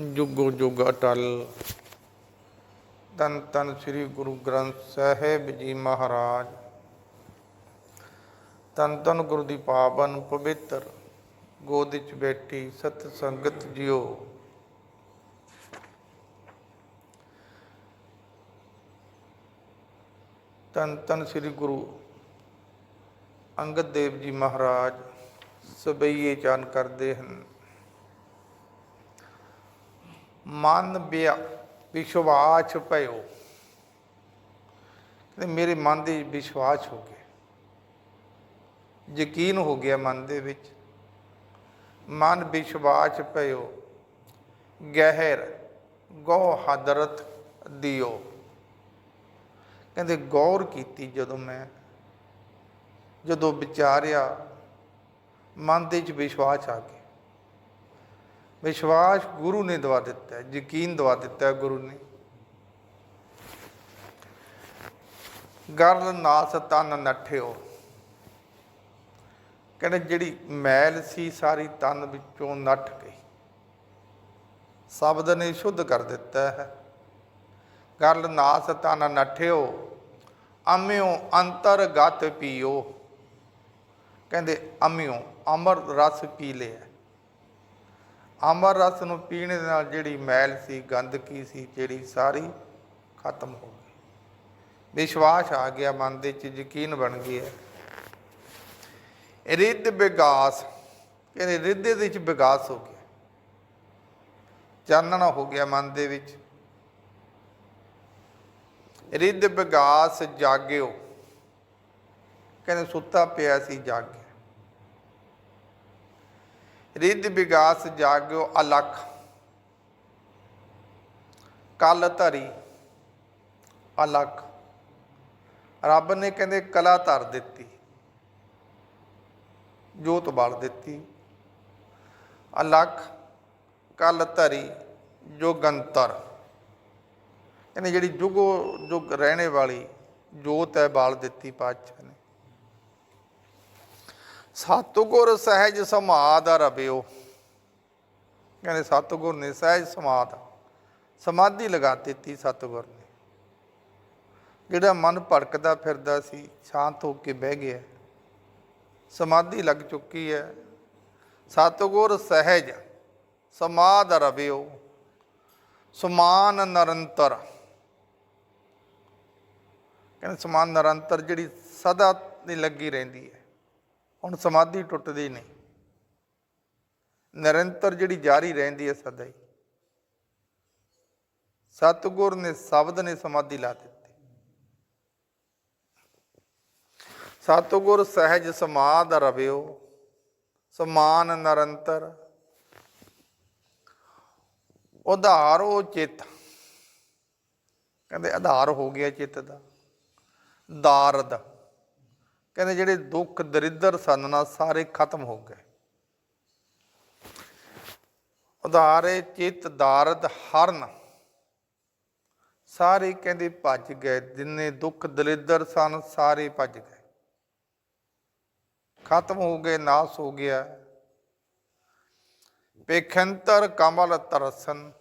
ਜੁਗੋ ਜੁਗ ਅਟਲ। ਤਨ ਤਨ ਸ੍ਰੀ ਗੁਰੂ ਗ੍ਰੰਥ ਸਾਹਿਬ ਜੀ ਮਹਾਰਾਜ। ਤਨ ਤਨ ਗੁਰੂ ਦੀ ਪਾਵਨ ਪਵਿੱਤਰ ਗੋਦ ਵਿੱਚ ਬੈਠੀ ਸਤ ਸੰਗਤ ਜਿਓ। ਤਨ ਤਨ ਸ੍ਰੀ ਗੁਰੂ ਅੰਗਦ ਦੇਵ ਜੀ ਮਹਾਰਾਜ, ਸਬਈਏ ਚਾਨ ਕਰਦੇ ਹਨ। ਮਨ ਬਿਆ, ਵਿਸ਼ਵਾਸ ਭਇਓ। ਕਹਿੰਦੇ ਮੇਰੇ ਮਨ ਦੇ ਵਿਸ਼ਵਾਸ ਹੋ ਗਿਆ ਯਕੀਨ ਹੋ ਗਿਆ ਮਨ ਦੇ ਵਿੱਚ। ਮਨ ਵਿਸ਼ਵਾਸ ਭਇਓ, ਗਹਿਰ ਗੋ ਹਦਰਤ ਦਿਓ। ਕਹਿੰਦੇ ਗੌਰ ਕੀਤੀ ਜਦੋਂ ਮੈਂ, ਜਦੋਂ ਵਿਚਾਰਿਆ ਮਨ ਦੇ ਵਿੱਚ ਵਿਸ਼ਵਾਸ ਆ ਗਿਆ। ਵਿਸ਼ਵਾਸ ਗੁਰੂ ਨੇ ਦਵਾ ਦਿੱਤਾ ਹੈ, ਯਕੀਨ ਦਵਾ ਦਿੱਤਾ ਹੈ ਗੁਰੂ ਨੇ। ਗਰਲ ਨਾਸ ਤਨ ਨੱਠਿਓ ਕਹਿੰਦੇ ਜਿਹੜੀ ਮੈਲ ਸੀ ਸਾਰੀ ਤਨ ਵਿੱਚੋਂ ਨੱਠ ਗਈ। ਸ਼ਬਦ ਨੇ ਸ਼ੁੱਧ ਕਰ ਦਿੱਤਾ ਹੈ। ਗਰਲ ਨਾਸ ਤਨ ਨਠਿਓ ਅਮਿਓ ਅੰਤਰਗਤ ਪੀਓ। ਕਹਿੰਦੇ ਅਮਿਓ ਅਮਰ ਰਸ ਪੀ ਲਿਆ। ਅਮਰ ਰਸ ਨੂੰ ਪੀਣ ਦੇ ਨਾਲ ਜਿਹੜੀ ਮੈਲ ਸੀ, ਗੰਦਗੀ ਸੀ, ਜਿਹੜੀ ਸਾਰੀ ਖਤਮ ਹੋ ਗਈ। ਵਿਸ਼ਵਾਸ ਆ ਗਿਆ, ਮਨ ਦੇ ਵਿੱਚ ਯਕੀਨ ਬਣ ਗਿਆ। ਰਿੱਧ ਵਿਗਾਸ ਕਹਿੰਦੇ ਰਿੱਧ ਦੇ ਵਿੱਚ ਵਿਗਾਸ ਹੋ ਗਿਆ। ਚਾਨਣਾ ਹੋ ਗਿਆ ਮਨ ਦੇ ਵਿੱਚ। ਰਿੱਧ ਵਿਗਾਸ ਜਾਗਿਓ। ਕਹਿੰਦੇ ਸੁੱਤਾ ਪਿਆ ਸੀ ਜਾਗਿਆ ਰਿੱਧ ਵਿਗਾਸ ਜਾਗਿਓ ਅਲਖ। ਕਲ ਧਰੀ ਅਲਖ। ਰੱਬ ਨੇ ਕਹਿੰਦੇ ਕਲਾ ਧਰ ਦਿੱਤੀ, ਜੋਤ ਬਾਲ ਦਿੱਤੀ। ਅਲਖ, ਕਲ ਧਰੀ ਜੋਗੰਤਰ ਕਹਿੰਦੇ ਜਿਹੜੀ ਜੁਗੋ ਜੁਗ ਰਹਿਣੇ ਵਾਲੀ ਜੋਤ ਹੈ, ਬਾਲ ਦਿੱਤੀ ਪਾਤਸ਼ਾਹ ਨੇ। ਸਤਿਗੁਰ ਸਹਿਜ ਸਮਾਦ ਰਬਿਓ। ਕਹਿੰਦੇ ਸਤਿਗੁਰ ਨੇ ਸਹਿਜ ਸਮਾਦ ਸਮਾਧੀ ਲਗਾ ਦਿੱਤੀ ਸਤਿਗੁਰ ਨੇ। ਜਿਹੜਾ ਮਨ ਭੜਕਦਾ ਫਿਰਦਾ ਸੀ, ਸ਼ਾਂਤ ਹੋ ਕੇ ਬਹਿ ਗਿਆ। ਸਮਾਧੀ ਲੱਗ ਚੁੱਕੀ ਹੈ। ਸਤਿਗੁਰ ਸਹਿਜ ਸਮਾਦ ਰਬਿਓ। ਸਮਾਨ ਨਿਰੰਤਰ। ਕਹਿੰਦੇ ਸਮਾਨ ਨਿਰੰਤਰ ਜਿਹੜੀ ਸਦਾ ਦੀ ਲੱਗੀ ਰਹਿੰਦੀ ਹੈ। ਹੁਣ ਸਮਾਧੀ ਟੁੱਟਦੀ ਨਹੀਂ। ਨਿਰੰਤਰ ਜਿਹੜੀ ਜਾਰੀ ਰਹਿੰਦੀ ਹੈ ਸਦਾ ਹੀ। ਸਤਿਗੁਰ ਨੇ ਸ਼ਬਦ ਨੇ ਸਮਾਧੀ ਲਾ ਦਿੱਤੀ। ਸਤਿਗੁਰ ਸਹਿਜ ਸਮਾਧ ਰਵਿਓ, ਸਮਾਨ ਨਿਰੰਤਰ। ਉਧਾਰੋ ਚਿੱਤ। ਕਹਿੰਦੇ ਆਧਾਰ ਹੋ ਗਿਆ ਚਿੱਤ ਦਾ। ਦਾਰਦ। ਕਹਿੰਦੇ ਜਿਹੜੇ ਦੁੱਖ ਦਰਿਦਰ ਸਨ ਨਾ, ਸਾਰੇ ਖਤਮ ਹੋ ਗਏ। ਉਧਾਰੇ ਚਿੱਤ ਦਾਰਦ ਹਰਨ। ਸਾਰੇ ਕਹਿੰਦੇ ਭੱਜ ਗਏ, ਜਿੰਨੇ ਦੁੱਖ ਦਲਿੱਦਰ ਸਨ, ਸਾਰੇ ਭੱਜ ਗਏ। ਖਤਮ ਹੋ ਗਏ, ਨਾਸ ਹੋ ਗਿਆ। ਪੇਖੰਤਰ ਕਮਲ ਤਰਸਨ।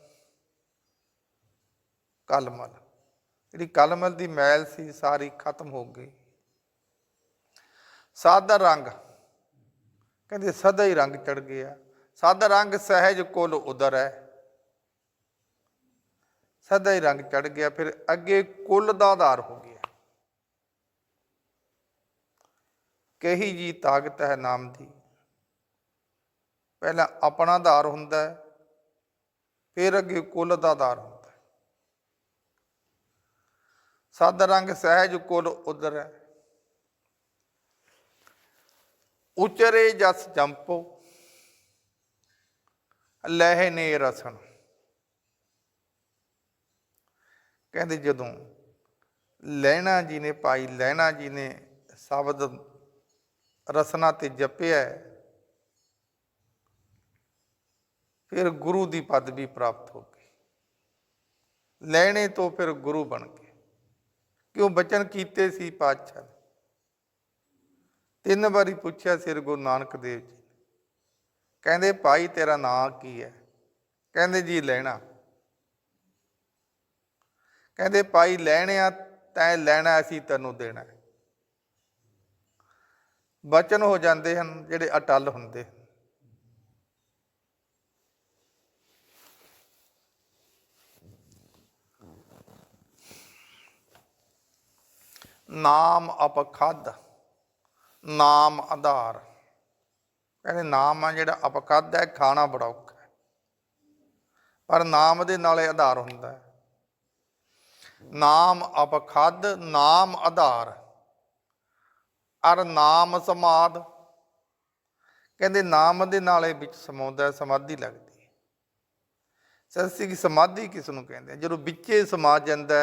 ਕਲਮਲ। ਜਿਹੜੀ ਕਲਮਲ ਦੀ ਮੈਲ ਸੀ, ਸਾਰੀ ਖਤਮ ਹੋ ਗਈ। ਸਾਦਾ ਰੰਗ। ਕਹਿੰਦੇ ਸਦਾ ਹੀ ਰੰਗ ਚੜ ਗਿਆ। ਸਾਦਾ ਰੰਗ ਸਹਿਜ ਕੁਲ ਉਦਰ। ਹੈ ਸਦਾ ਹੀ ਰੰਗ ਚੜ ਗਿਆ, ਫਿਰ ਅੱਗੇ ਕੁੱਲ ਦਾ ਆਧਾਰ ਹੋ ਗਿਆ। ਕਹੀ ਜੀ ਤਾਕਤ ਹੈ ਨਾਮ ਦੀ। ਪਹਿਲਾਂ ਆਪਣਾ ਆਧਾਰ ਹੁੰਦਾ ਹੈ, ਫਿਰ ਅੱਗੇ ਕੁੱਲ ਦਾ ਆਧਾਰ ਹੁੰਦਾ ਹੈ। ਸਦ ਰੰਗ ਸਹਿਜ ਕੁੱਲ ਉਦਰ। ਹੈ ਉਚਰੇ ਜਸ ਜੰਪੋ, ਲਹਿ ਨੇ ਰਸਨ ਕਹਿੰਦੇ ਜਦੋਂ ਲੈਣਾ ਜੀ ਨੇ ਪਾਈ ਲੈਣਾ ਜੀ ਨੇ ਸ਼ਬਦ ਰਸਨਾ ਤੇ ਜਪਿਆ, ਫਿਰ ਗੁਰੂ ਦੀ ਪਦਵੀ ਪ੍ਰਾਪਤ ਹੋ ਗਈ। ਲੈਣੇ ਤੋਂ ਫਿਰ ਗੁਰੂ ਬਣ ਗਏ। ਕਿਉਂ ਬਚਨ ਕੀਤੇ ਸੀ ਪਾਤਸ਼ਾਹ? ਤਿੰਨ ਵਾਰੀ ਪੁੱਛਿਆ ਸਿਰ ਗੁਰੂ ਨਾਨਕ ਦੇਵ ਜੀ ਨੇ। ਕਹਿੰਦੇ, ਭਾਈ, ਤੇਰਾ ਨਾਂ ਕੀ ਹੈ ਕਹਿੰਦੇ, ਜੀ, ਲੈਣਾ ਕਹਿੰਦੇ ਪਾਈ ਲੈਣਿਆ ਤੈਂ ਲੈਣਾ, ਅਸੀਂ ਤੈਨੂੰ ਦੇਣਾ ਹੈ। ਬਚਨ ਹੋ ਜਾਂਦੇ ਹਨ, ਜਿਹੜੇ ਅਟਲ ਹੁੰਦੇ ਹਨ। ਨਾਮ ਅਪਖਦ ਨਾਮ ਆਧਾਰ। ਕਹਿੰਦੇ ਨਾਮ ਆ ਜਿਹੜਾ ਅਪਖਦ ਹੈ, ਖਾਣਾ ਬੜਾ ਔਖਾ ਪਰ ਨਾਮ ਦੇ ਨਾਲੇ ਆਧਾਰ ਹੁੰਦਾ ਹੈ। ਨਾਮ ਅਪਖਦ ਨਾਮ ਆਧਾਰ। ਅਰ ਨਾਮ ਸਮਾਦ। ਕਹਿੰਦੇ ਨਾਮ ਦੇ ਨਾਲੇ ਵਿੱਚ ਸਮਾਉਂਦਾ ਸਮਾਧੀ ਲੱਗਦੀ ਹੈ। ਸੱਸੀ ਕੀ ਸਮਾਧੀ ਕਿਸ ਨੂੰ ਕਹਿੰਦੇ ਜਦੋਂ ਵਿੱਚੇ ਸਮਾ ਜਾਂਦਾ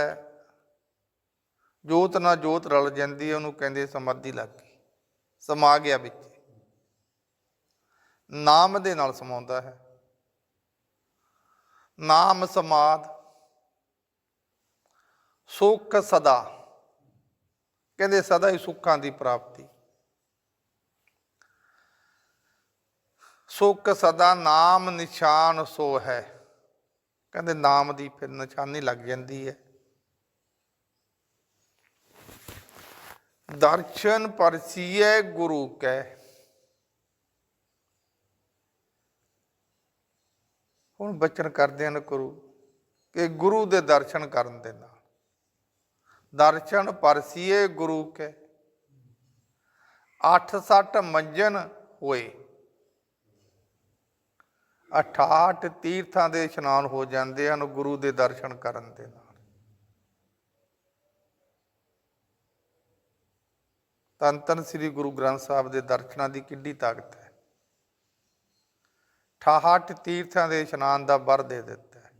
ਜੋਤ ਨਾਲ ਜੋਤ ਰਲ ਜਾਂਦੀ ਹੈ, ਉਹਨੂੰ ਕਹਿੰਦੇ ਸਮਾਧੀ ਲੱਗ ਸਮਾ ਗਿਆ ਵਿੱਚ। ਨਾਮ ਦੇ ਨਾਲ ਸਮਾਉਂਦਾ ਹੈ। ਨਾਮ ਸਮਾਦ। ਸੁਖ ਸਦਾ। ਕਹਿੰਦੇ ਸਦਾ ਹੀ ਸੁੱਖਾਂ ਦੀ ਪ੍ਰਾਪਤੀ। ਸੁਖ ਸਦਾ, ਨਾਮ ਨਿਸ਼ਾਨ ਸੋ ਹੈ। ਕਹਿੰਦੇ ਨਾਮ ਦੀ ਫਿਰ ਨਿਸ਼ਾਨੀ ਲੱਗ ਜਾਂਦੀ ਹੈ। ਦਰਸ਼ਨ ਪਰਸੀਏ ਗੁਰੂ ਕੈ। ਹੁਣ ਬਚਨ ਕਰਦੇ ਹਨ ਗੁਰੂ ਕਿ ਗੁਰੂ ਦੇ ਦਰਸ਼ਨ ਕਰਨ ਦੇ ਨਾਲ। ਦਰਸ਼ਨ ਪਰਸੀਏ ਗੁਰੂ ਕੈ। 68 ਮੰਜਨ ਹੋਏ। 68 ਤੀਰਥਾਂ ਦੇ ਇਸ਼ਨਾਨ ਹੋ ਜਾਂਦੇ ਹਨ ਗੁਰੂ ਦੇ ਦਰਸ਼ਨ ਕਰਨ ਦੇ ਨਾਲ। ਧੰਨ ਧੰਨ ਸ੍ਰੀ ਗੁਰੂ ਗ੍ਰੰਥ ਸਾਹਿਬ ਦੇ ਦਰਸ਼ਨਾਂ ਦੀ ਕਿੱਡੀ ਤਾਕਤ ਹੈ। 68 ਤੀਰਥਾਂ ਦੇ ਇਸ਼ਨਾਨ ਦਾ ਵਰ ਦੇ ਦਿੱਤਾ ਹੈ।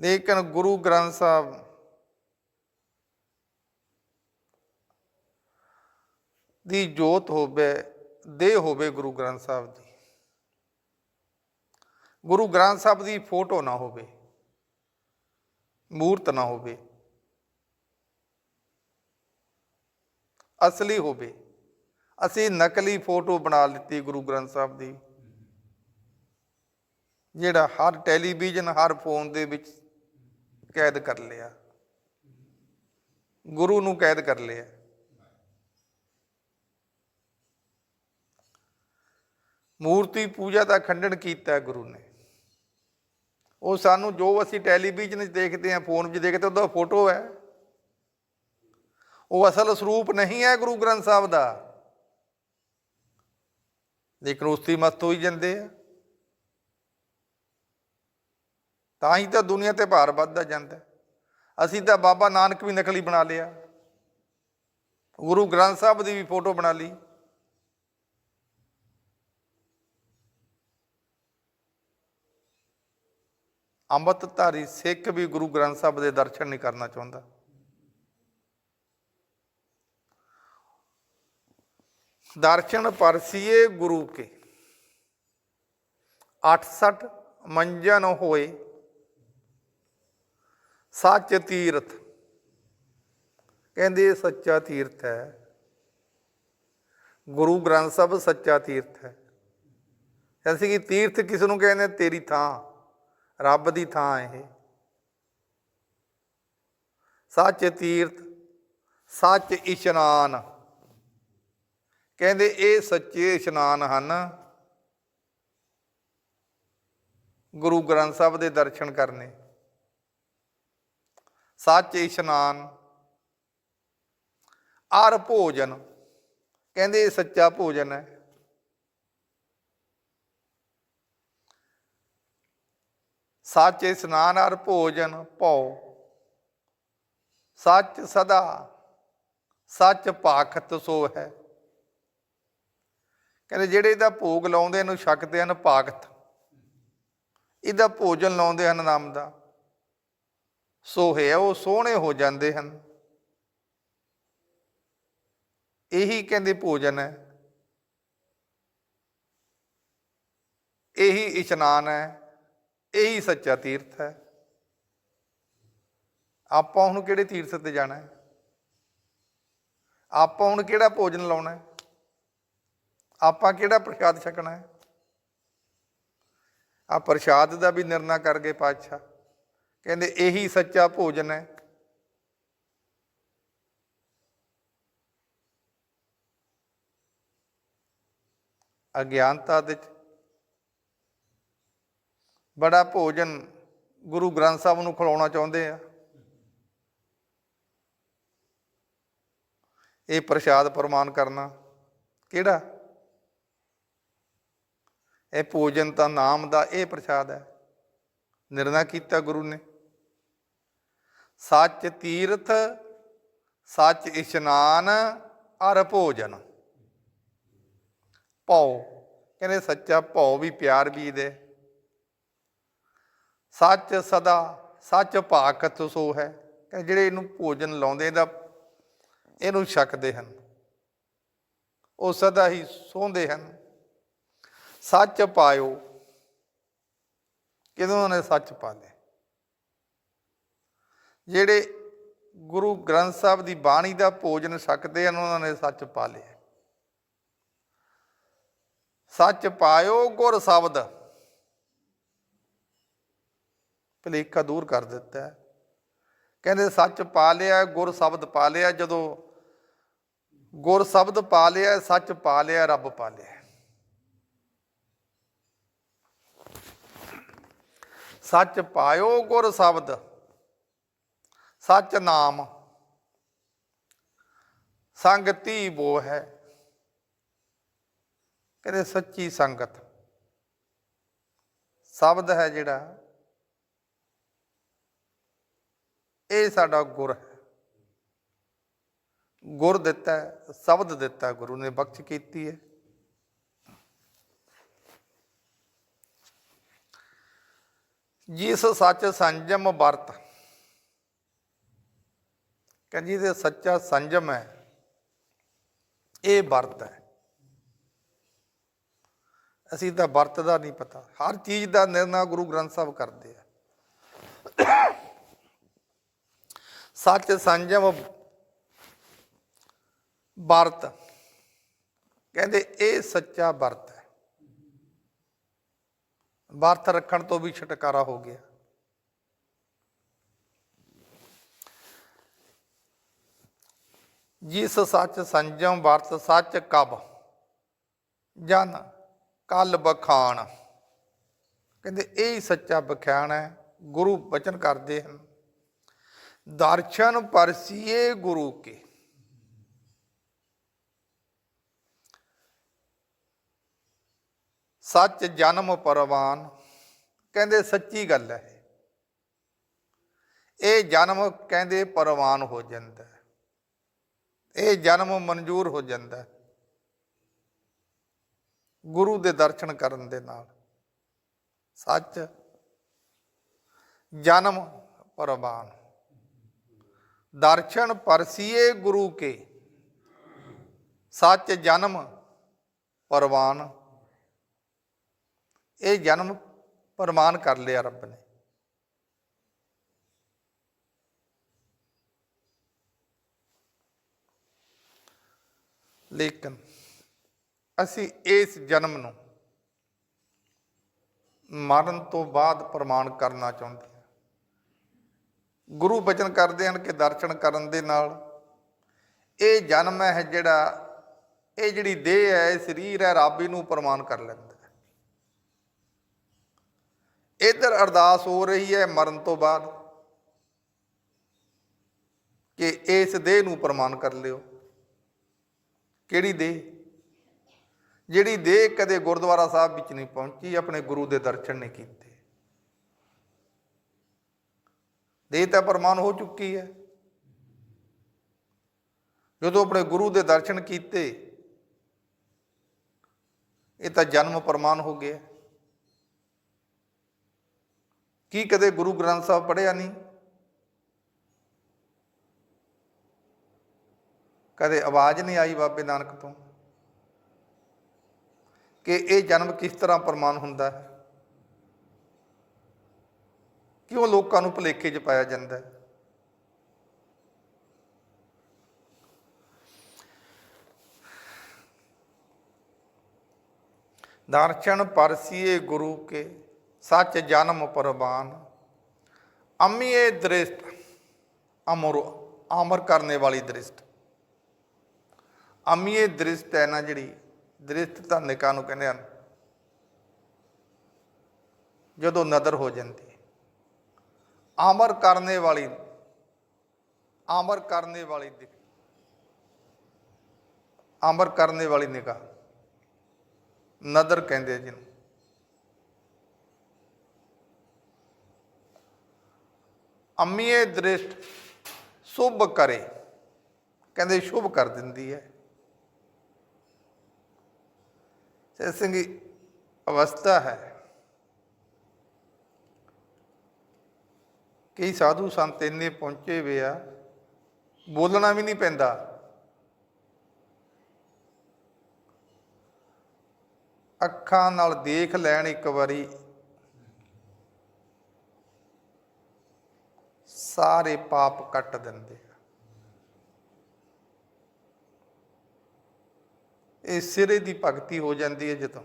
ਲੇਕਿਨ ਗੁਰੂ ਗ੍ਰੰਥ ਸਾਹਿਬ ਦੀ ਜੋਤ ਹੋਵੇ, ਦੇਹ ਹੋਵੇ ਗੁਰੂ ਗ੍ਰੰਥ ਸਾਹਿਬ ਦੀ, ਗੁਰੂ ਗ੍ਰੰਥ ਸਾਹਿਬ ਦੀ ਫੋਟੋ ਨਾ ਹੋਵੇ, ਮੂਰਤ ਨਾ ਹੋਵੇ ਅਸਲੀ ਹੋਵੇ। ਅਸੀਂ ਨਕਲੀ ਫੋਟੋ ਬਣਾ ਲਿੱਤੀ ਗੁਰੂ ਗ੍ਰੰਥ ਸਾਹਿਬ ਦੀ। ਜਿਹੜਾ ਹਰ ਟੈਲੀਵਿਜ਼ਨ, ਹਰ ਫੋਨ ਦੇ ਵਿੱਚ ਕੈਦ ਕਰ ਲਿਆ। ਗੁਰੂ ਨੂੰ ਕੈਦ ਕਰ ਲਿਆ। ਮੂਰਤੀ ਪੂਜਾ ਦਾ ਖੰਡਨ ਕੀਤਾ ਗੁਰੂ ਨੇ। ਉਹ ਸਾਨੂੰ ਜੋ ਅਸੀਂ ਟੈਲੀਵਿਜ਼ਨ 'ਚ ਦੇਖਦੇ ਹਾਂ, ਫੋਨ 'ਚ ਦੇਖਦੇ ਉਹਦਾ ਫੋਟੋ ਹੈ। ਉਹ ਅਸਲ ਸਰੂਪ ਨਹੀਂ ਹੈ ਗੁਰੂ ਗ੍ਰੰਥ ਸਾਹਿਬ ਦਾ। ਲੇਕਿਨ ਉਸਤੀ ਮਸਤ ਹੋਈ ਜਾਂਦੇ ਆ, ਤਾਂ ਹੀ ਤਾਂ ਦੁਨੀਆ ਤੇ ਭਾਰ ਵੱਧਦਾ ਜਾਂਦਾ। ਅਸੀਂ ਤਾਂ ਬਾਬਾ ਨਾਨਕ ਵੀ ਨਕਲੀ ਬਣਾ ਲਿਆ। ਗੁਰੂ ਗ੍ਰੰਥ ਸਾਹਿਬ ਦੀ ਵੀ ਫੋਟੋ ਬਣਾ ਲਈ। ਅੰਮ੍ਰਿਤਧਾਰੀ ਸਿੱਖ ਵੀ ਗੁਰੂ ਗ੍ਰੰਥ ਸਾਹਿਬ ਦੇ ਦਰਸ਼ਨ ਨਹੀਂ ਕਰਨਾ ਚਾਹੁੰਦਾ। ਦਰਸ਼ਨ ਪਰਸੀਏ ਗੁਰੂ ਕੇ। 68 ਮੰਜਨ ਹੋਏ। ਸੱਚ ਤੀਰਥ। ਕਹਿੰਦੇ ਸੱਚਾ ਤੀਰਥ ਹੈ। ਗੁਰੂ ਗ੍ਰੰਥ ਸਾਹਿਬ ਸੱਚਾ ਤੀਰਥ ਹੈ। ਅਸੀਂ ਕਿ ਤੀਰਥ ਕਿਸ ਨੂੰ ਕਹਿੰਦੇ ਤੇਰੀ ਥਾਂ। ਰੱਬ ਦੀ ਥਾਂ ਇਹ। ਸੱਚ ਤੀਰਥ, ਸੱਚ ਇਸ਼ਨਾਨ। ਕਹਿੰਦੇ ਇਹ ਸੱਚੇ ਇਸ਼ਨਾਨ ਹਨ। ਗੁਰੂ ਗ੍ਰੰਥ ਸਾਹਿਬ ਦੇ ਦਰਸ਼ਨ ਕਰਨੇ। ਸੱਚ ਇਸ਼ਨਾਨ। ਆਰ ਭੋਜਨ। ਕਹਿੰਦੇ ਇਹ ਸੱਚਾ ਭੋਜਨ ਹੈ। ਸੱਚ ਇਸ਼ਨਾਨ ਆਰ ਭੋਜਨ ਭਉ। ਸੱਚ ਸਦਾ। ਸੱਚ ਭਾਖਤ ਸੋ ਹੈ। ਕਹਿੰਦੇ ਜਿਹੜੇ ਇਹਦਾ ਭੋਗ ਲਾਉਂਦੇ ਇਹਨੂੰ ਛਕਦੇ ਹਨ ਭਾਗਤ ਇਹਦਾ ਭੋਜਨ ਲਾਉਂਦੇ ਹਨ ਨਾਮ ਦਾ। ਸੋ ਹੈ ਉਹ ਸੋਹਣੇ ਹੋ ਜਾਂਦੇ ਹਨ। ਇਹੀ ਕਹਿੰਦੇ ਭੋਜਨ ਹੈ। ਇਹੀ ਇਸ਼ਨਾਨ ਹੈ। ਇਹੀ ਸੱਚਾ ਤੀਰਥ ਹੈ। ਆਪਾਂ ਹੁਣ ਕਿਹੜੇ ਤੀਰਥ ਤੇ ਜਾਣਾ ਹੈ? ਆਪਾਂ ਹੁਣ ਕਿਹੜਾ ਭੋਜਨ ਲਾਉਣਾ ਹੈ? ਆਪਾਂ ਕਿਹੜਾ ਪ੍ਰਸ਼ਾਦ ਛਕਣਾ ਹੈ? ਆ ਪ੍ਰਸ਼ਾਦ ਦਾ ਵੀ ਨਿਰਣਾ ਕਰ ਗਏ ਪਾਤਸ਼ਾਹ। ਕਹਿੰਦੇ ਇਹੀ ਸੱਚਾ ਭੋਜਨ ਹੈ। ਅਗਿਆਨਤਾ ਦੇ ਬੜਾ ਭੋਜਨ ਗੁਰੂ ਗ੍ਰੰਥ ਸਾਹਿਬ ਨੂੰ ਖਿਲਾਉਣਾ ਚਾਹੁੰਦੇ ਆ। ਇਹ ਪ੍ਰਸ਼ਾਦ ਪ੍ਰਮਾਨ ਕਰਨਾ ਕਿਹੜਾ? ਇਹ ਭੋਜਨ ਤਾਂ ਨਾਮ ਦਾ ਇਹ ਪ੍ਰਸ਼ਾਦ ਹੈ। ਨਿਰਣਾ ਕੀਤਾ ਗੁਰੂ ਨੇ। ਸੱਚ ਤੀਰਥ, ਸੱਚ ਇਸ਼ਨਾਨ, ਅਰ ਭੋਜਨ। ਭਉ, ਕਹਿੰਦੇ ਸੱਚਾ ਭਉ ਵੀ ਪਿਆਰ ਵੀ ਦੇ। ਸੱਚ ਸਦਾ, ਸੱਚ ਭਾਕਤ ਸੋ ਹੈ। ਕਹਿੰਦੇ ਜਿਹੜੇ ਇਹਨੂੰ ਭੋਜਨ ਲਾਉਂਦੇ ਦਾ ਇਹਨੂੰ ਛਕਦੇ ਹਨ। ਉਹ ਸਦਾ ਹੀ ਸੋਹੰਦੇ ਹਨ। ਸੱਚ ਪਾਇਓ। ਕਿਦੋਂ ਨੇ ਸੱਚ ਪਾ ਲਿਆ ਜਿਹੜੇ ਗੁਰੂ ਗ੍ਰੰਥ ਸਾਹਿਬ ਦੀ ਬਾਣੀ ਦਾ ਭੋਜਨ ਛਕਦੇ ਹਨ, ਉਹਨਾਂ ਨੇ ਸੱਚ ਪਾ ਲਿਆ ਸੱਚ ਪਾਇਓ ਗੁਰ ਸ਼ਬਦ। ਭਲੇਖਾ ਦੂਰ ਕਰ ਦਿੱਤਾ ਕਹਿੰਦੇ ਸੱਚ ਪਾ ਲਿਆ ਗੁਰ ਸ਼ਬਦ ਪਾ ਲਿਆ ਜਦੋਂ ਗੁਰ ਸ਼ਬਦ ਪਾ ਲਿਆ ਸੱਚ ਪਾ ਲਿਆ ਰੱਬ ਪਾ ਲਿਆ ਸੱਚ ਪਾਇਓ ਗੁਰ ਸ਼ਬਦ, ਸੱਚ ਨਾਮ। ਸੰਗਤੀ ਬੋ ਹੈ। ਕਹਿੰਦੇ ਸੱਚੀ ਸੰਗਤ। ਸ਼ਬਦ ਹੈ ਜਿਹੜਾ, ਇਹ ਸਾਡਾ ਗੁਰ ਹੈ। ਗੁਰ ਦਿੱਤਾ, ਸ਼ਬਦ ਦਿੱਤਾ ਗੁਰੂ ਨੇ, ਬਖਸ਼ ਕੀਤੀ ਹੈ। ਜਿਸ ਸੱਚ ਸੰਜਮ ਵਰਤ। ਕਹਿੰਦੀ ਤੇ ਸੱਚਾ ਸੰਜਮ ਹੈ, ਇਹ ਵਰਤ ਹੈ। ਅਸੀਂ ਤਾਂ ਵਰਤ ਦਾ ਨਹੀਂ ਪਤਾ। ਹਰ ਚੀਜ਼ ਦਾ ਨਿਰਣਾ ਗੁਰੂ ਗ੍ਰੰਥ ਸਾਹਿਬ ਕਰਦੇ ਆ। ਸੱਚ ਸੰਜਮ ਵਰਤ। ਕਹਿੰਦੇ ਇਹ ਸੱਚਾ ਵਰਤ ਵਰਤ ਰੱਖਣ ਤੋਂ ਵੀ ਛਟਕਾਰਾ ਹੋ ਗਿਆ। ਜਿਸ ਸੱਚ ਸੰਜਮ, ਵਰਤ ਸੱਚ ਕਬ, ਜਨ ਕਲ ਬਖਾਨ ਕਹਿੰਦੇ, ਇਹ ਹੀ ਸੱਚਾ ਬਖਾਨ ਹੈ, ਗੁਰੂ ਬਚਨ ਕਰਦੇ ਹਨ। ਦਰਸ਼ਨ ਪਰਸੀਏ ਗੁਰੂ ਕੇ। ਸੱਚ ਜਨਮ ਪਰਵਾਨ, ਕਹਿੰਦੇ ਸੱਚੀ ਗੱਲ ਹੈ। ਇਹ ਜਨਮ ਕਹਿੰਦੇ ਪਰਵਾਨ ਹੋ ਜਾਂਦਾ ਹੈ। ਇਹ ਜਨਮ ਮਨਜ਼ੂਰ ਹੋ ਜਾਂਦਾ ਹੈ। ਗੁਰੂ ਦੇ ਦਰਸ਼ਨ ਕਰਨ ਦੇ ਨਾਲ ਸੱਚ ਜਨਮ ਪਰਵਾਨ। ਦਰਸ਼ਨ ਪਰਸੀਏ ਗੁਰੂ ਕੇ, ਸੱਚ ਜਨਮ ਪਰਵਾਨ। ਇਹ ਜਨਮ ਪ੍ਰਮਾਣ ਕਰ ਲਿਆ ਰੱਬ ਨੇ। ਲੇਕਿਨ ਅਸੀਂ ਇਸ ਜਨਮ ਨੂੰ ਮਰਨ ਤੋਂ ਬਾਅਦ ਪ੍ਰਮਾਣ ਕਰਨਾ ਚਾਹੁੰਦੇ ਹਾਂ। ਗੁਰੂ ਬਚਨ ਕਰਦੇ ਹਨ ਕਿ ਦਰਸ਼ਨ ਕਰਨ ਦੇ ਨਾਲ ਇਹ ਜਨਮ ਹੈ ਜਿਹੜਾ, ਇਹ ਜਿਹੜੀ ਦੇਹ ਹੈ, ਇਹ ਸਰੀਰ ਹੈ, ਰੱਬ ਨੂੰ ਪ੍ਰਮਾਣ ਕਰ ਲੈਂਦਾ। ਇੱਧਰ ਅਰਦਾਸ ਹੋ ਰਹੀ ਹੈ ਮਰਨ ਤੋਂ ਬਾਅਦ ਕਿ ਇਸ ਦੇਹ ਨੂੰ ਪ੍ਰਮਾਣ ਕਰ ਲਿਓ। ਕਿਹੜੀ ਦੇਹ? ਜਿਹੜੀ ਦੇਹ ਕਦੇ ਗੁਰਦੁਆਰਾ ਸਾਹਿਬ ਵਿੱਚ ਨਹੀਂ ਪਹੁੰਚੀ, ਆਪਣੇ ਗੁਰੂ ਦੇ ਦਰਸ਼ਨ ਨਹੀਂ ਕੀਤੇ। ਦੇਹ ਤਾਂ ਪ੍ਰਮਾਣ ਹੋ ਚੁੱਕੀ ਹੈ। ਜਦੋਂ ਆਪਣੇ ਗੁਰੂ ਦੇ ਦਰਸ਼ਨ ਕੀਤੇ, ਇਹ ਤਾਂ ਜਨਮ ਪ੍ਰਮਾਣ ਹੋ ਗਿਆ। ਕੀ ਕਦੇ ਗੁਰੂ ਗ੍ਰੰਥ ਸਾਹਿਬ ਪੜ੍ਹਿਆ ਨਹੀਂ? ਕਦੇ ਆਵਾਜ਼ ਨਹੀਂ ਆਈ ਬਾਬੇ ਨਾਨਕ ਤੋਂ? ਕਿ ਇਹ ਜਨਮ ਕਿਸ ਤਰ੍ਹਾਂ ਪ੍ਰਮਾਣ ਹੁੰਦਾ ਹੈ? ਕਿਉਂ ਲੋਕਾਂ ਨੂੰ ਭੁਲੇਖੇ 'ਚ ਪਾਇਆ ਜਾਂਦਾ ਹੈ? ਦਰਸ਼ਨ ਪਰਸੀਏ ਗੁਰੂ ਕੇ ਸੱਚ ਜਨਮ ਪ੍ਰਵਾਨ, ਅਮੀਏ ਦ੍ਰਿਸ਼ਟ, ਅਮਰ ਅਮਰ ਕਰਨੇ ਵਾਲੀ ਦ੍ਰਿਸ਼ਟ। ਅਮੀਏ ਦ੍ਰਿਸ਼ਟ ਹੈ ਨਾ ਜਿਹੜੀ, ਦ੍ਰਿਸ਼ਟ ਤਾਂ ਨਿਕਾ ਨੂੰ ਕਹਿੰਦੇ ਹਨ। ਜਦੋਂ ਨਦਰ ਹੋ ਜਾਂਦੀ ਹੈ। ਅਮਰ ਕਰਨੇ ਵਾਲੀ, ਅਮਰ ਕਰਨੇ ਵਾਲੀ ਅਮਰ ਕਰਨੇ ਵਾਲੀ ਨਿਗਾਹ। ਨਦਰ ਕਹਿੰਦੇ ਜਿਹਨੂੰ। ਅੰਮੀਏ ਦ੍ਰਿਸ਼ਟ, ਸ਼ੁਭ ਕਰੇ। ਕਹਿੰਦੇ ਸ਼ੁਭ ਕਰ ਦਿੰਦੀ ਹੈ। ਸੇ ਸਿੰਘੀ ਅਵਸਥਾ ਹੈ। ਕਈ ਸਾਧੂ ਸੰਤ ਇੰਨੇ ਪਹੁੰਚੇ ਵੇ ਆ, ਬੋਲਣਾ ਵੀ ਨਹੀਂ ਪੈਂਦਾ। ਅੱਖਾਂ ਨਾਲ ਦੇਖ ਲੈਣ ਇੱਕ ਵਾਰੀ ਸਾਰੇ ਪਾਪ ਕੱਟ ਦਿੰਦੇ ਆ। ਇਹ ਸਿਰੇ ਦੀ ਭਗਤੀ ਹੋ ਜਾਂਦੀ ਹੈ ਜਦੋਂ।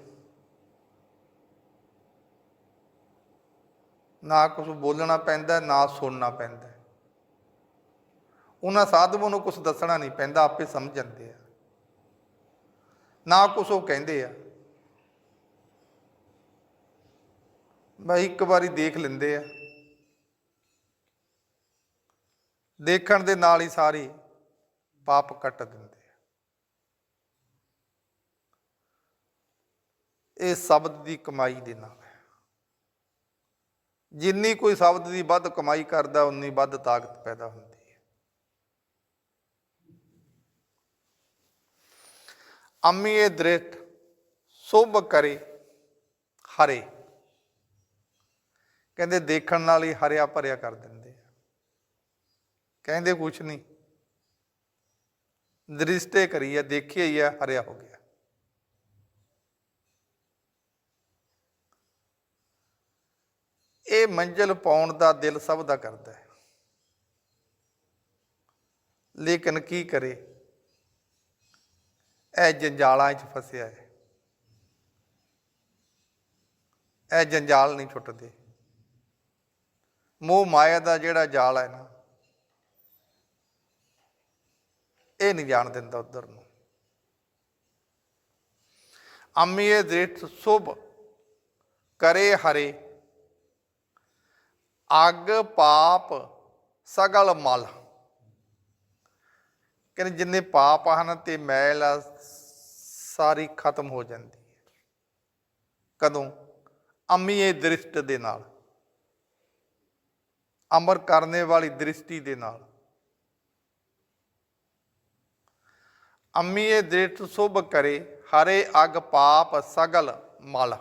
ਨਾ ਕੁਝ ਬੋਲਣਾ ਪੈਂਦਾ, ਨਾ ਸੁਣਨਾ ਪੈਂਦਾ। ਉਹਨਾਂ ਸਾਧੂਆਂ ਨੂੰ ਕੁਝ ਦੱਸਣਾ ਨਹੀਂ ਪੈਂਦਾ, ਆਪੇ ਸਮਝ ਜਾਂਦੇ ਆ। ਨਾ ਕੁਝ ਉਹ ਕਹਿੰਦੇ ਆ। ਬਈ ਇੱਕ ਵਾਰੀ ਦੇਖ ਲੈਂਦੇ ਆ। ਦੇਖਣ ਦੇ ਨਾਲ ਹੀ ਸਾਰੇ ਪਾਪ ਕੱਟ ਦਿੰਦੇ ਆ। ਇਹ ਸ਼ਬਦ ਦੀ ਕਮਾਈ ਦੇ ਨਾਲ ਹੈ। ਜਿੰਨੀ ਕੋਈ ਸ਼ਬਦ ਦੀ ਵੱਧ ਕਮਾਈ ਕਰਦਾ, ਉਨੀ ਵੱਧ ਤਾਕਤ ਪੈਦਾ ਹੁੰਦੀ ਹੈ। ਅਮੀਏ ਦ੍ਰਿਸ਼ਟ ਸ਼ੁਭ ਕਰੇ, ਹਰੇ। ਕਹਿੰਦੇ ਦੇਖਣ ਨਾਲ ਹੀ ਹਰਿਆ ਭਰਿਆ ਕਰ ਦਿੰਦਾ ਕਹਿੰਦੇ ਕੁਛ ਨਹੀਂ ਦ੍ਰਿਸ਼ਟੇ ਕਰੀ ਦੇਖਿਆ ਹੀ ਆ, ਹਰਿਆ ਹੋ ਗਿਆ। ਇਹ ਮੰਜ਼ਲ ਪਾਉਣ ਦਾ ਦਿਲ ਸਭ ਦਾ ਕਰਦਾ ਹੈ। ਲੇਕਿਨ ਕੀ ਕਰੇ? ਇਹ ਜੰਜਾਲਾਂ 'ਚ ਫਸਿਆ ਹੈ। ਇਹ ਜੰਜਾਲ ਨਹੀਂ ਛੁੱਟਦੇ। ਮੋਹ ਮਾਇਆ ਦਾ ਜਿਹੜਾ ਜਾਲ ਹੈ ਨਾ ਇਹ ਨਹੀਂ ਜਾਣ ਦਿੰਦਾ ਉਧਰ ਨੂੰ। ਅਮੀਏ ਦ੍ਰਿਸ਼ਟ ਸੁਭ ਕਰੇ ਹਰੇ, ਅਗ ਪਾਪ ਸਗਲ ਮਲ। ਕਹਿੰਦੇ ਜਿੰਨੇ ਪਾਪ ਹਨ ਤੇ ਮੈਲ ਆ, ਸਾਰੀ ਖਤਮ ਹੋ ਜਾਂਦੀ ਹੈ। ਕਦੋਂ? ਅਮੀਏ ਦ੍ਰਿਸ਼ਟ ਦੇ ਨਾਲ। ਅਮਰ ਕਰਨੇ ਵਾਲੀ ਦ੍ਰਿਸ਼ਟੀ ਦੇ ਨਾਲ। ਅੰਮੀਏ ਦ੍ਰਿਸ਼ਟ ਸੁਭ ਕਰੇ, ਹਰੇ ਅਗ ਪਾਪ ਸਗਲ ਮਲ।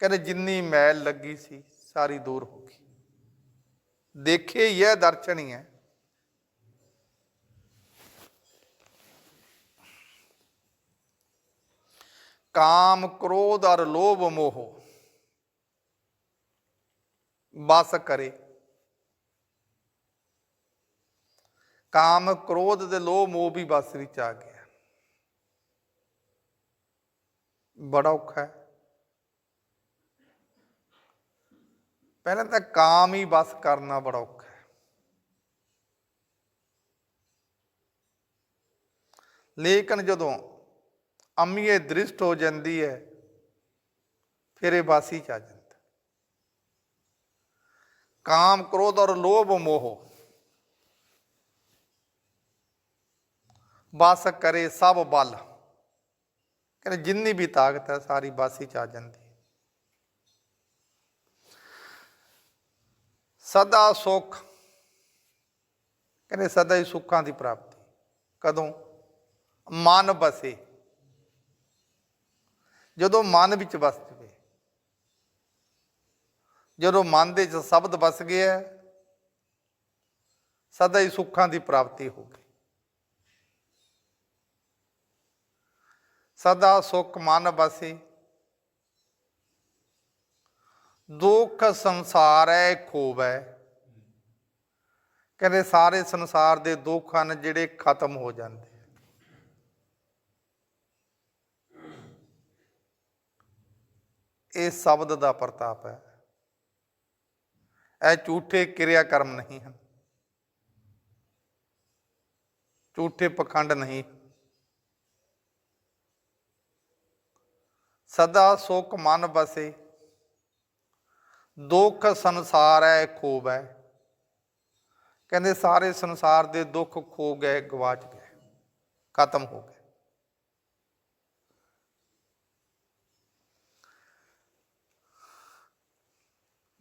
ਕਹਿੰਦੇ ਜਿੰਨੀ ਮੈਲ ਲੱਗੀ ਸੀ, ਸਾਰੀ ਦੂਰ ਹੋ ਗਈ। ਦੇਖੇ ਇਹ ਹੈ ਦਰਸ਼ਨ ਹੀ ਹੈ। ਕਾਮ ਕ੍ਰੋਧ ਔਰ ਲੋਭ ਮੋਹ, ਬਸ ਕਰੇ। ਕਾਮ ਕ੍ਰੋਧ ਦੇ ਲੋਭ ਮੋਹ ਵੀ ਬਸ ਵਿੱਚ ਆ ਗਿਆ। ਬੜਾ ਔਖਾ ਹੈ। ਪਹਿਲਾਂ ਤਾਂ ਕਾਮ ਹੀ ਬਸ ਕਰਨਾ ਬੜਾ ਔਖਾ ਹੈ। ਲੇਕਿਨ ਜਦੋਂ ਅੰਮੀਏ ਦ੍ਰਿਸ਼ਟ ਹੋ ਜਾਂਦੀ ਹੈ, ਫਿਰ ਇਹ ਬਾਸੀ ਚ ਆ ਜਾਂਦਾ। ਕਾਮ ਕ੍ਰੋਧ ਔਰ ਲੋਭ ਮੋਹ ਬਸ ਕਰੇ ਸਭ ਬਲ। ਕਹਿੰਦੇ ਜਿੰਨੀ ਵੀ ਤਾਕਤ ਹੈ, ਸਾਰੀ ਬਾਸੀ ਚ ਆ ਜਾਂਦੀ। ਹੈ ਸਦਾ ਸੁਖ। ਕਹਿੰਦੇ ਸਦਾ ਹੀ ਸੁੱਖਾਂ ਦੀ ਪ੍ਰਾਪਤੀ। ਕਦੋਂ? ਮਨ ਬਸੇ। ਜਦੋਂ ਮਨ ਵਿੱਚ ਵਸ ਜਵੇ। ਜਦੋਂ ਮਨ ਦੇ ਵਿੱਚ ਸ਼ਬਦ ਵਸ ਗਿਆ ਸਦਾ ਹੀ ਸੁੱਖਾਂ ਦੀ ਪ੍ਰਾਪਤੀ ਹੋ ਸਦਾ ਸੁਖ ਮਨ ਵਸੀ ਦੁੱਖ ਸੰਸਾਰ ਹੈ ਖੋਬ ਹੈ ਕਹਿੰਦੇ ਸਾਰੇ ਸੰਸਾਰ ਦੇ ਦੁੱਖ ਹਨ ਜਿਹੜੇ ਖਤਮ ਹੋ ਜਾਂਦੇ ਇਹ ਸ਼ਬਦ ਦਾ ਪ੍ਰਤਾਪ ਹੈ। ਇਹ ਝੂਠੇ ਕਿਰਿਆ ਕਰਮ ਨਹੀਂ ਹਨ। ਝੂਠੇ ਪਖੰਡ ਨਹੀਂ। ਸਦਾ ਸੁਖ ਮਨ ਬਸੇ ਦੁੱਖ ਸੰਸਾਰ ਹੈ ਖੋਬ ਹੈ ਕਹਿੰਦੇ ਸਾਰੇ ਸੰਸਾਰ ਦੇ ਦੁੱਖ ਖੋ ਗਏ, ਗਵਾਚ ਗਏ, ਖਤਮ ਹੋ ਗਏ।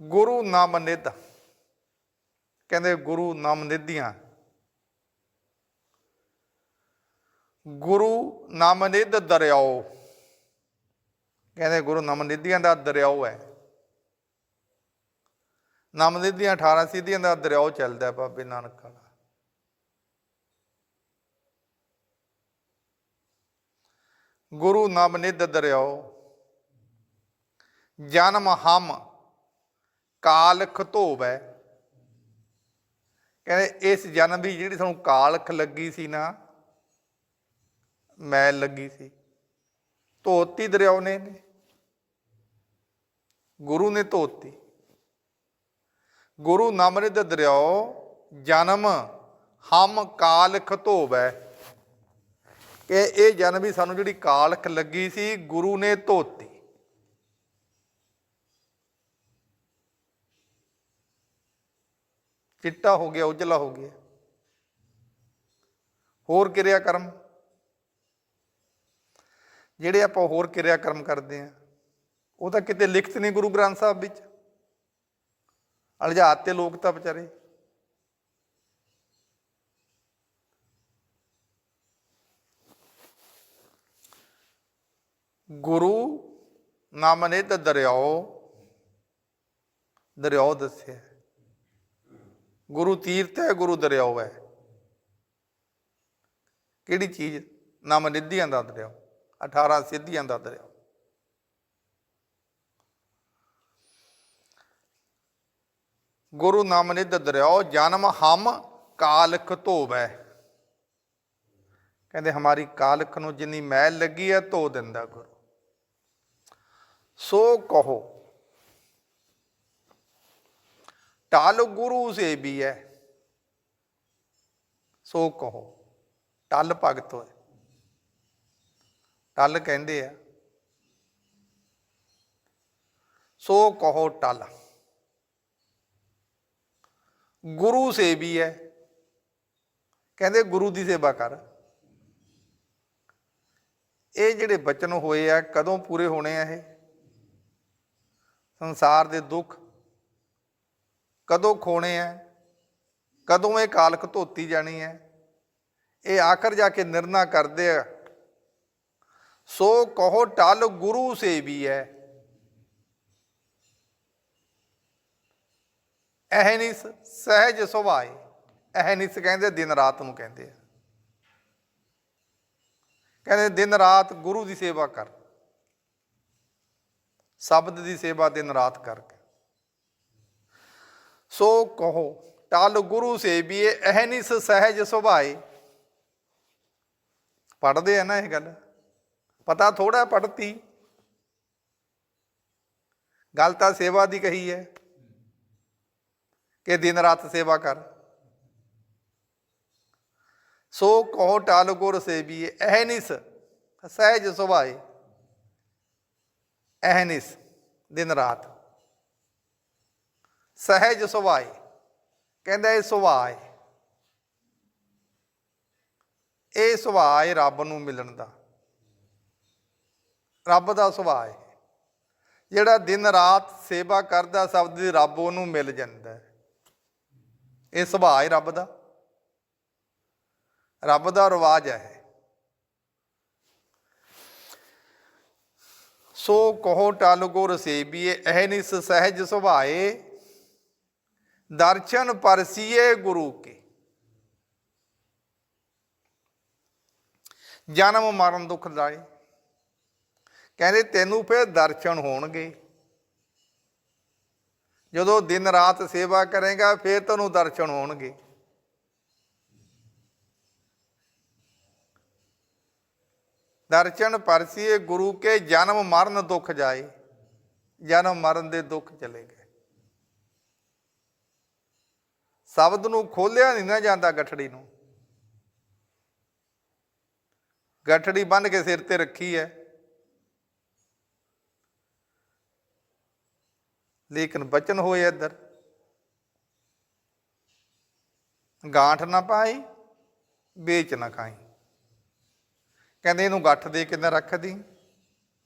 ਗੁਰੂ ਨਾਮ ਨਿਧ। ਕਹਿੰਦੇ ਗੁਰੂ ਨਾਮ ਨਿਧੀਆਂ। ਗੁਰੂ ਨਾਮ ਨਿਧ ਦਰਿਆਓ। ਕਹਿੰਦੇ ਗੁਰੂ ਨਾਮ ਦਾ ਦਰਿਆਓ ਹੈ। ਨਾਮ ਨਿਧੀਆਂ 18 ਸਿੱਧੀਆਂ ਦਾ ਦਰਿਆਓ ਚੱਲਦਾ ਬਾਬੇ ਨਾਨਕ ਵਾਲਾ। ਗੁਰੂ ਨਾਮ ਦਰਿਆਓ, ਜਨਮ ਹਮ, ਕਾਲਖ ਧੋਵੈ। ਕਹਿੰਦੇ ਇਸ ਜਨਮ ਦੀ ਜਿਹੜੀ ਸਾਨੂੰ ਕਾਲਖ ਲੱਗੀ ਸੀ ਨਾ ਮੈਲ ਲੱਗੀ ਸੀ। ਧੋਤੀ ਦਰਿਆਓ ਨੇ ਗੁਰੂ ਨੇ ਧੋਤੀ। ਗੁਰੂ ਨਾਮਰਿਦ ਦਰਿਆਓ, ਜਨਮ ਹਮ ਕਾਲਖ ਧੋਵੈ। ਕਿ ਇਹ ਜਨਮ ਵੀ ਸਾਨੂੰ ਜਿਹੜੀ ਕਾਲਖ ਲੱਗੀ ਸੀ, ਗੁਰੂ ਨੇ ਧੋਤੀ। ਚਿੱਟਾ ਹੋ ਗਿਆ, ਉਜਲਾ ਹੋ ਗਿਆ। ਹੋਰ ਕਿਰਿਆ ਕਰਮ? ਜਿਹੜੇ ਆਪਾਂ ਹੋਰ ਕਿਰਿਆ ਕਰਮ ਕਰਦੇ ਆ ਉਹ ਤਾਂ ਕਿਤੇ ਲਿਖਤ ਨਹੀਂ ਗੁਰੂ ਗ੍ਰੰਥ ਸਾਹਿਬ ਵਿੱਚ। ਅਲਝਾਤ 'ਤੇ ਲੋਕ ਤਾਂ ਵਿਚਾਰੇ। ਗੁਰੂ ਨਾਮ ਨੇ ਤਾਂ ਦਰਿਆਓ ਦਰਿਆਓ ਦੱਸਿਆ। ਗੁਰੂ ਤੀਰਥ ਹੈ, ਗੁਰੂ ਦਰਿਆਓ ਹੈ। ਕਿਹੜੀ ਚੀਜ਼? ਨਾਮ ਨਿਧੀਆਂ ਦਾ ਦਰਿਆਓ। 18 ਸਿੱਧੀਆਂ ਦਾ ਦਰਿਆਓ ਗੁਰੂ ਨਾਮ ਨਿਧ ਦਰਿਆਓ, ਜਨਮ ਹਮ ਕਾਲਖ ਧੋਵੈ। ਕਹਿੰਦੇ ਹਮਾਰੀ ਕਾਲਖ ਨੂੰ ਜਿੰਨੀ ਮੈਲ ਲੱਗੀ ਹੈ, ਧੋ ਦਿੰਦਾ ਗੁਰੂ। ਸੋ ਕਹੋ, ਟਲ ਗੁਰੂ ਸੇ ਵੀ ਹੈ ਸੋ ਕਹੋ, ਟਲ ਭਗਤ ਹੋਏ। ਟਲ ਕਹਿੰਦੇ ਆ। ਸੋ ਕਹੋ ਟਲ। ਗੁਰੂ ਸੇਵੀ ਹੈ ਕਹਿੰਦੇ ਗੁਰੂ ਦੀ ਸੇਵਾ ਕਰ। ਇਹ ਜਿਹੜੇ ਬਚਨ ਹੋਏ ਆ, ਕਦੋਂ ਪੂਰੇ ਹੋਣੇ ਆ ਇਹ? ਸੰਸਾਰ ਦੇ ਦੁੱਖ ਕਦੋਂ ਖੋਣੇ ਆ ਕਦੋਂ ਇਹ ਕਾਲਕ ਧੋਤੀ ਜਾਣੀ ਹੈ ਇਹ ਆਖਰ ਜਾ ਕੇ ਨਿਰਣਾ ਕਰਦੇ ਆ। ਸੋ ਕਹੋ ਟਲ ਗੁਰੂ ਸੇਵੀ ਹੈ ਅਹਨਿਸ ਸਹਿਜ ਸੁਭਾਏ ਅਹਨਿਸ ਕਹਿੰਦੇ ਦਿਨ ਰਾਤ ਨੂੰ ਕਹਿੰਦੇ ਆ। ਕਹਿੰਦੇ ਦਿਨ ਰਾਤ ਗੁਰੂ ਦੀ ਸੇਵਾ ਕਰ। ਸ਼ਬਦ ਦੀ ਸੇਵਾ ਦਿਨ ਰਾਤ ਕਰਕੇ। ਸੋ ਕਹੋ ਟਲ ਗੁਰੂ ਸੇਵੀਏ ਅਹਨਿਸ ਸਹਿਜ ਸੁਭਾਏ। ਪੜਦੇ ਆ ਨਾ ਇਹ ਗੱਲ। ਪਤਾ ਥੋੜਾ ਪੜਤੀ ਗੱਲ ਤਾਂ ਸੇਵਾ ਦੀ ਕਹੀ ਹੈ ਕਿ ਦਿਨ ਰਾਤ ਸੇਵਾ ਕਰ। ਸੋ ਕਹੋ ਟਾਲ ਗੁਰ ਸੇਵੀ ਅਹਨਿਸ ਸਹਿਜ ਸੁਭਾਏ ਅਹਨਿਸ ਦਿਨ ਰਾਤ। ਸਹਿਜ ਸੁਭਾਏ, ਕਹਿੰਦਾ ਇਹ ਸੁਭਾਅ ਇਹ ਸੁਭਾਅ ਰੱਬ ਨੂੰ ਮਿਲਣ ਦਾ। ਰੱਬ ਦਾ ਸੁਭਾਅ ਹੈ ਜਿਹੜਾ ਦਿਨ ਰਾਤ ਸੇਵਾ ਕਰਦਾ ਸ਼ਬਦ ਦੀ ਰੱਬ ਉਹਨੂੰ ਮਿਲ ਜਾਂਦਾ। ਇਹ ਸੁਭਾਅ ਹੈ ਰੱਬ ਦਾ। ਰੱਬ ਦਾ ਰਿਵਾਜ ਹੈ ਸੋ ਕਹੋ ਟਲ ਰਸੇਬੀਏ ਇਹ ਅਹਨਿਸ ਸਹਿਜ ਸੁਭਾਏ। ਦਰਸ਼ਨ ਪਰਸੀਏ ਗੁਰੂ ਕੇ। ਜਨਮ ਮਰਨ ਦੁੱਖ ਦਾਏ। ਕਹਿੰਦੇ ਤੈਨੂੰ ਫਿਰ ਦਰਸ਼ਨ ਹੋਣਗੇ। ਜਦੋਂ ਦਿਨ ਰਾਤ ਸੇਵਾ ਕਰੇਗਾ, ਫਿਰ ਤੈਨੂੰ ਦਰਸ਼ਨ ਹੋਣਗੇ। ਦਰਸ਼ਨ ਪਰਸੀਏ ਗੁਰੂ ਕੇ ਜਨਮ ਮਰਨ ਦੁੱਖ ਜਾਏ, ਜਨਮ ਮਰਨ ਦੇ ਦੁੱਖ ਚਲੇ ਗਏ। ਸ਼ਬਦ ਨੂੰ ਖੋਲਿਆ ਨਹੀਂ ਨਾ ਜਾਂਦਾ ਗਠੜੀ ਨੂੰ। ਗਠੜੀ ਬੰਨ ਕੇ ਸਿਰ ਤੇ ਰੱਖੀ ਹੈ। ਲੇਕਿਨ ਬਚਨ ਹੋਏ ਇੱਧਰ। ਗਾਂਠ ਨਾ ਪਾਈ, ਵੇਚ ਨਾ ਖਾਈ। ਕਹਿੰਦੇ ਇਹਨੂੰ ਗੱਠ ਦੇ ਕੇ ਨਾ ਰੱਖਦੀ,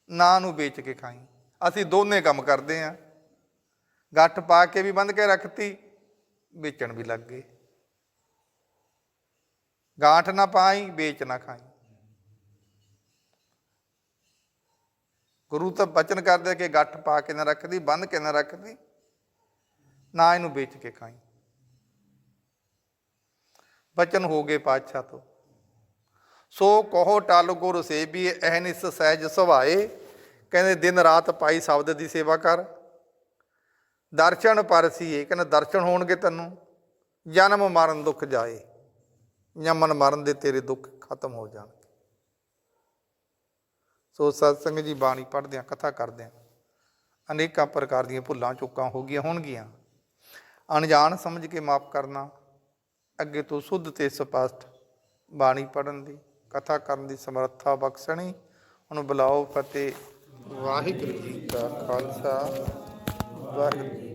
ਨਾ ਨੂੰ ਵੇਚ ਕੇ ਖਾਈ। ਅਸੀਂ ਦੋਨੇ ਕੰਮ ਕਰਦੇ ਆਂ। ਗੱਠ ਪਾ ਕੇ ਵੀ ਬੰਦ ਕੇ ਰੱਖਤੀ, ਵੇਚਣ ਵੀ ਲੱਗ ਗਏ। ਗਾਂਠ ਨਾ ਪਾਈ, ਵੇਚ ਨਾ ਖਾਈ। ਗੁਰੂ ਤਾਂ ਬਚਨ ਕਰਦੇ ਕਿ ਗੱਠ ਪਾ ਕੇ ਨਾ ਰੱਖਦੀ ਬੰਦ ਕੇ ਨਾ ਰੱਖਦੀ, ਨਾ ਇਹਨੂੰ ਵੇਚ ਕੇ ਖਾਈ। ਬਚਨ ਹੋ ਗਏ ਪਾਤਸ਼ਾਹ ਤੋਂ। ਸੋ ਕਹੋ ਟਲ ਗੁਰ ਸੇਬੀ ਐਹਨਿਸ ਸਹਿਜ ਸੁਭਾਏ। ਕਹਿੰਦੇ, ਦਿਨ ਰਾਤ ਪਾਈ ਸ਼ਬਦ ਦੀ ਸੇਵਾ ਕਰ। ਦਰਸ਼ਨ ਪਰਸੀਏ ਕਹਿੰਦੇ, ਦਰਸ਼ਨ ਹੋਣਗੇ ਤੈਨੂੰ। ਜਨਮ ਮਰਨ ਦੁੱਖ ਜਾਏ। ਜਮਨ ਮਰਨ ਦੇ ਤੇਰੇ ਦੁੱਖ ਖਤਮ ਹੋ ਜਾਣਗੇ। ਸੋ ਸਤਸੰਗ ਜੀ ਬਾਣੀ ਪੜ੍ਹਦੇ ਆ ਕਥਾ ਕਰਦੇ ਆ ਅਨੇਕਾਂ ਪ੍ਰਕਾਰ ਦੀਆਂ ਭੁੱਲਾਂ, ਚੁੱਕਾਂ ਹੋ ਗਈਆਂ ਹੋਣਗੀਆਂ। ਅਣਜਾਣ ਸਮਝ ਕੇ ਮਾਫ ਕਰਨਾ, ਅੱਗੇ ਤੋਂ ਸੁੱਧ ਤੇ ਸਪਸ਼ਟ ਬਾਣੀ ਪੜਨ ਦੀ, ਕਥਾ ਕਰਨ ਦੀ ਸਮਰੱਥਾ ਬਖਸ਼ਣੀ ਹੁਣ ਬੁਲਾਓ ਫਤਿਹ। ਵਾਹਿਗੁਰੂ ਜੀ ਕਾ ਖਾਲਸਾ, ਵਾਹਿਗੁਰੂ ਜੀ